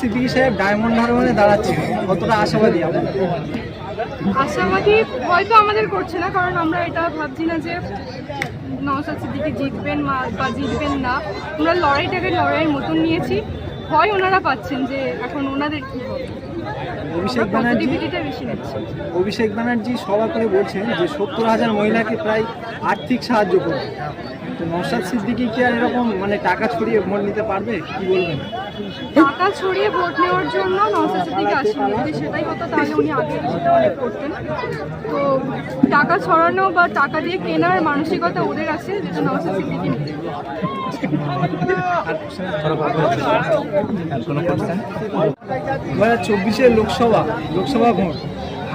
সিদ্দিকী সাহেব ডায়মন্ড হারবারে দাঁড়াচ্ছে। কতটা আশাবাদী আশাবাদী হয়তো আমাদের করছে না, কারণ আমরা এটা ভাবছি না যে নওশাদ সিদ্দিকি জিতবেন বা জিতবেন না। আমরা লড়াইটাকে লড়াইয়ের মতন নিয়েছি। ভয় ওনারা পাচ্ছেন যে এখন ওনাদের কী হবে। অভিষেক ব্যানার্জি অভিষেক ব্যানার্জি সভা করে বলছেন যে সত্তর হাজার মহিলাকে প্রায় আর্থিক সাহায্য করবে। তো নওশাদ সিদ্দিকী কি আর এরকম মানে টাকা ছড়িয়ে ভোট নিতে পারবে? কি বলবেন? টাকা ছড়িয়ে ভোট নেওয়ার জন্য নওশাদ সিদ্দিকি আসেনি যদি সেটাই হতো তাহলে উনি আগে সেটা অনেক করতেন। তো টাকা ছড়ানো বা টাকা দিয়ে কেনার মানসিকতা ওদের আছে যেটা নওশাদ সিদ্দিকি দু হাজার চব্বিশের লোকসভা লোকসভা ভোট।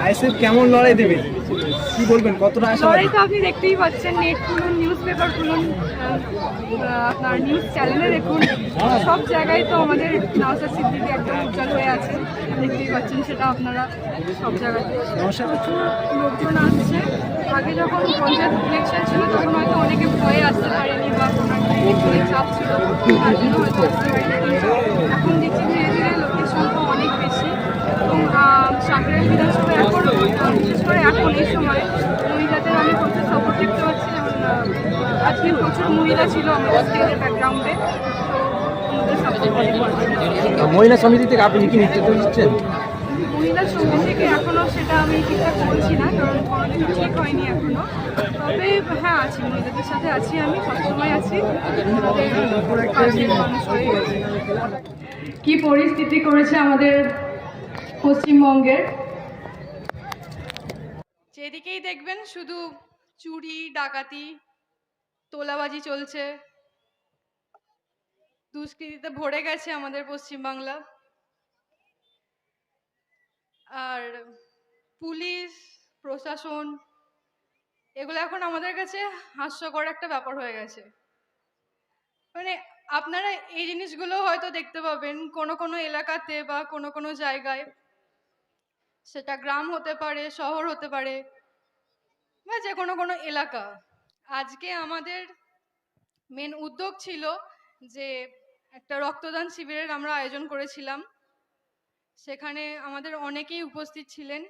আইএসএফ কেমন লড়াই দেবে? কি বলবেন? কতটা আশাবাদী লড়াই তো আপনি দেখতেই পাচ্ছেন নেট খুলুন নিউজ পেপার খুলুন আপনার নিউজ চ্যানেলে দেখুন। সব জায়গায় তো আমাদের নওসাদ সিদ্দিকি একদম উজ্জ্বল হয়ে আছে। দেখতেই পাচ্ছেন সেটা আপনারা সব জায়গায়। নওশাদ? লোকজন আসছে। আগে যখন পঞ্চায়েত ইলেকশন ছিল তখন হয়তো অনেকে ভয়ে আসতে পারেনি বা কোনো চাপ ছিল। তার জন্য হয়তো আসতে পারেনি কিন্তু এখন দেখছি ধীরে ধীরে লোকের সংখ্যা অনেক বেশি এবং সাঁকড়াইল বিধানসভায় এখন আহ, এই সময় মহিলাদের আমি প্রচুর সাপোর্ট দেখতে পাচ্ছি যেমন আজকে প্রচুর মহিলা ছিল আমাদের স্টেজের ব্যাকগ্রাউন্ডে। মহিলা সমিতি থেকে আপনি কি নেতৃত্ব দিচ্ছেন? মহিলা সঙ্গী থেকে এখনও সেটা আমি ঠিকঠাক বলছি না কারণ কোনোদিন ঠিক হয়নি এখনও। তবে হ্যাঁ আছি মহিলাদের সাথে আছি আমি সবসময় আছি। কি পরিস্থিতি করেছে আমাদের পশ্চিমবঙ্গের? যেদিকেই দেখবেন শুধু চুরি, ডাকাতি, তোলাবাজি চলছে। দুষ্কৃতিতে ভরে গেছে আমাদের পশ্চিমবাংলা। আর পুলিশ, প্রশাসন, এগুলো এখন আমাদের কাছে হাস্যকর একটা ব্যাপার হয়ে গেছে। মানে আপনারা এই জিনিসগুলো হয়তো দেখতে পাবেন কোনো কোনো এলাকাতে বা কোনো কোনো জায়গায়। সেটা গ্রাম হতে পারে, শহর হতে পারে, বা যে কোনো কোনো এলাকা। আজকে আমাদের মেন উদ্যোগ ছিল যে একটা রক্তদান শিবিরের আমরা আয়োজন করেছিলাম। সেখানে আমাদের অনেকেই উপস্থিত ছিলেন।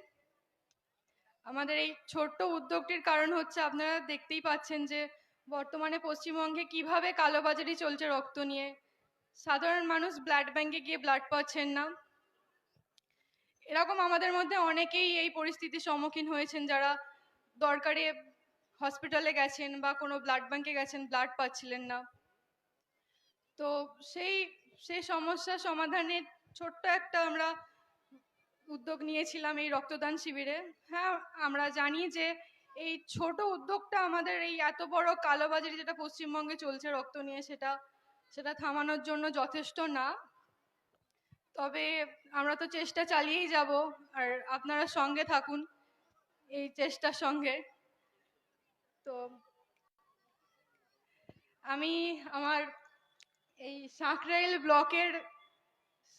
আমাদের এই ছোট্ট উদ্যোগটির কারণ হচ্ছে আপনারা দেখতেই পাচ্ছেন যে বর্তমানে পশ্চিমবঙ্গে কীভাবে কালোবাজারি চলছে রক্ত নিয়ে। সাধারণ মানুষ ব্লাড ব্যাংকে গিয়ে ব্লাড পাচ্ছেন না। এরকম আমাদের মধ্যে অনেকেই এই পরিস্থিতির সম্মুখীন হয়েছেন যারা দরকারে হসপিটালে গেছেন বা কোনো ব্লাড ব্যাংকে গেছেন ব্লাড পাচ্ছিলেন না। তো সেই সেই সমস্যা সমাধানের ছোট্ট একটা আমরা উদ্যোগ নিয়েছিলাম এই রক্তদান শিবিরে। হ্যাঁ আমরা জানি যে এই ছোট উদ্যোগটা আমাদের এই এত বড় কালোবাজারি যেটা পশ্চিমবঙ্গে চলছে রক্ত নিয়ে, সেটা সেটা থামানোর জন্য যথেষ্ট না। তবে আমরা তো চেষ্টা চালিয়েই যাব, আর আপনারা সঙ্গে থাকুন এই চেষ্টার সঙ্গে। তো আমি আমার এই সাঁকরাইল ব্লকের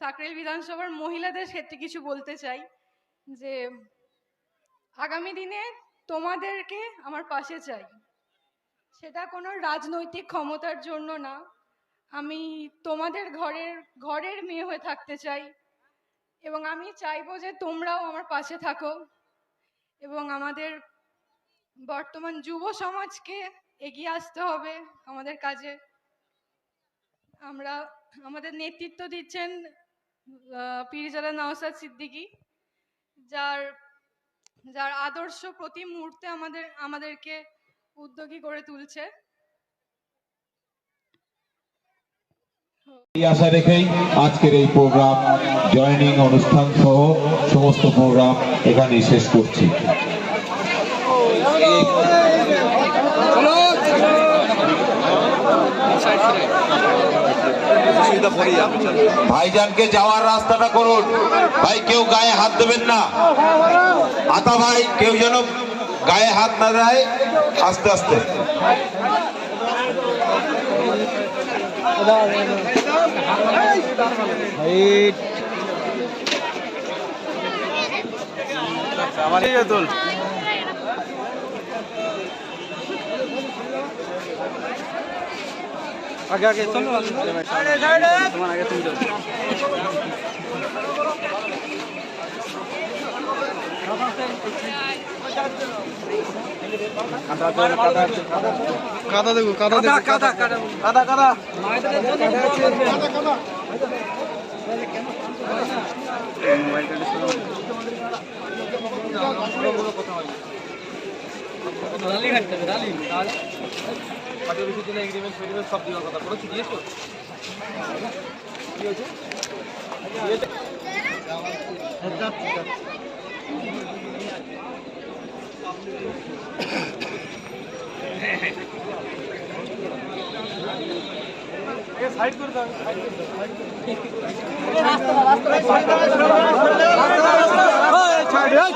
সাকরেল বিধানসভার মহিলাদের ক্ষেত্রে কিছু বলতে চাই, যে আগামী দিনে তোমাদেরকে আমার পাশে চাই। সেটা কোনো রাজনৈতিক ক্ষমতার জন্য না আমি তোমাদের ঘরের ঘরের মেয়ে হয়ে থাকতে চাই এবং আমি চাইব যে তোমরাও আমার পাশে থাকো এবং আমাদের বর্তমান যুব সমাজকে এগিয়ে আসতে হবে আমাদের কাজে। আমরা আমাদের নেতৃত্ব দিচ্ছেন আহ, পীরজাদা নওসাদ সিদ্দিকী যার যার আদর্শ প্রতি মুহূর্তে আমাদের আমাদেরকে উদ্যোগী করে তুলছে। এই আশা রেখেই আজকের এই প্রোগ্রাম জয়নিং অনুষ্ঠান সহ সমস্ত প্রোগ্রাম এখানেই শেষ করছি। ভাইজানকে যাওয়ার রাস্তাটা করুন। ভাই, কেউ গায়ে হাত দেবেন না। আতা ভাই, কেউ যেন গায়ে হাত না দেয়, আস্তে আস্তে। আগে আগে চলো তোমার আগে তুমি চলো Thank you. কাদা দেবো কাদা দেবো কাদা কাদা কাদা কাদা সব দেওয়ার কথা বলেছি দিয়েছ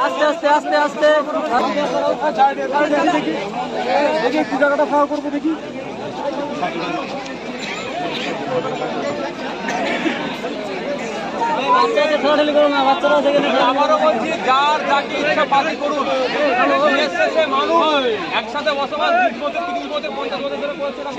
আস্তে আস্তে আস্তে আস্তে। দেখি একটু জায়গাটা করব দেখি আবারও বলছি যার যাকে ইচ্ছা পালন করুন। মানুষ একসাথে বসবাস বিশ বছর তিরিশ বছর পঞ্চাশ বছর ধরে করছে না